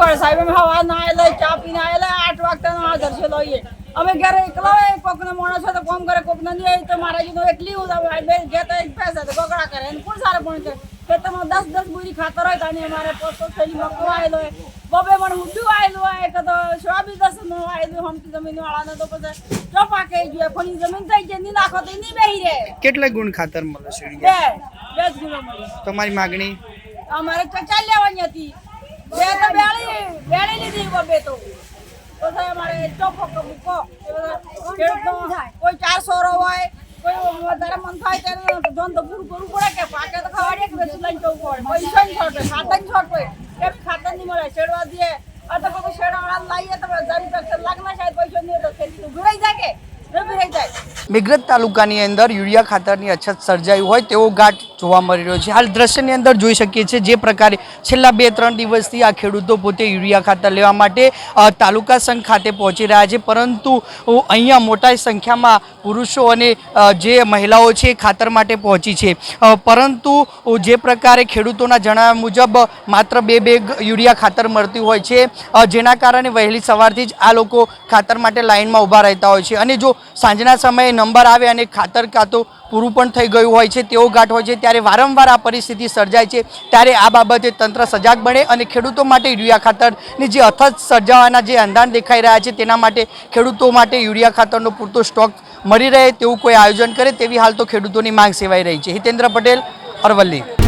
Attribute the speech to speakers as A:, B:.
A: કરે સાહેબ અમે હવા ના આવેલા ચા પીને આવેલા આઠ વાગતા હાજર છે લઈએ. અમે ઘરે એકલા હોય કોકને માણસ હોય તો કોમ કરે કોક નથી હોય તો મારા જીનો એકલી હું બે જે એક પૈસા તો ગોગડા કરે એને કોણ સારા પણ કરે ખેતરમાં દસ દસ બુરી ખાતર હોય તાની અમારે પોસ્તો થેલી મકો આવેલો હોય. બબે પણ હુડું આવેલું હોય કે તો સોયાબી દસ નો આવેલું હમતી જમીન વાળાને તો પછી જો પાકે જોઈએ પણ જમીન થઈ જાય ની નાખો તો ની બેહી રહે.
B: કેટલા ગુણ ખાતર મળે છે
A: બે બે જ મળે.
B: તમારી માગણી?
A: અમારે ચચા લેવાની હતી. લીધી બબે તો તો અમારે ચોખ્ખો મૂકો કોઈ ચાર સોરો હોય, કોઈ વધારે મન થાય ત્યારે ધન તો પૂરું કરવું કે પાકે તો ખવાડીએ કે બેસી લઈને જવું પડે. પૈસા ની છોટ ખાતરની નહીં મળે શેડવા દે આ તો કોઈ શેડવાળા લાવીએ તો હજાર રૂપિયા લાગના શાયદ પૈસા નહીં તો ખેતી ભરાઈ જાય કે
B: મેઘરજ તાલુકાની અંદર યુરિયા ખાતરની અછત સર્જાઈ હોય તેવો ઘાટ જોવા મળી રહ્યો છે. હાલ દ્રશ્યની અંદર જોઈ શકીએ છીએ જે પ્રકારે છેલ્લા બે, ત્રણ દિવસથી આ ખેડૂતો પોતે યુરિયા ખાતર લેવા માટે તાલુકા સંઘ ખાતે પહોંચી રહ્યા છે. પરંતુ અહીંયા મોટા સંખ્યામાં પુરુષો અને જે મહિલાઓ છે ખાતર માટે પહોંચી છે. પરંતુ જે પ્રકારે ખેડૂતોના જણાવ્યા મુજબ માત્ર બે બેગ યુરિયા ખાતર મળતી હોય છે. જેના કારણે વહેલી સવારથી જ આ લોકો ખાતર માટે લાઇનમાં ઊભા રહેતા હોય છે. અને જો સાંજના સમયે નંબર આવે અને ખાતર કાં તો પૂરું પણ થઈ ગયું હોય છે તેવો ઘાટ હોય છે, ત્યારે વારંવાર આ પરિસ્થિતિ સર્જાય છે. ત્યારે આ બાબતે તંત્ર સજાગ બને અને ખેડૂતો માટે યુરિયા ખાતરની જે અથત સર્જાવાના જે અંધાન દેખાઈ રહ્યા છે, તેના માટે ખેડૂતો માટે યુરિયા ખાતરનો પૂરતો સ્ટોક મળી રહે તેવું કોઈ આયોજન કરે, તેવી હાલ તો ખેડૂતોની માંગ સેવાઈ રહી છે. હિતેન્દ્ર પટેલ, અરવલ્લી.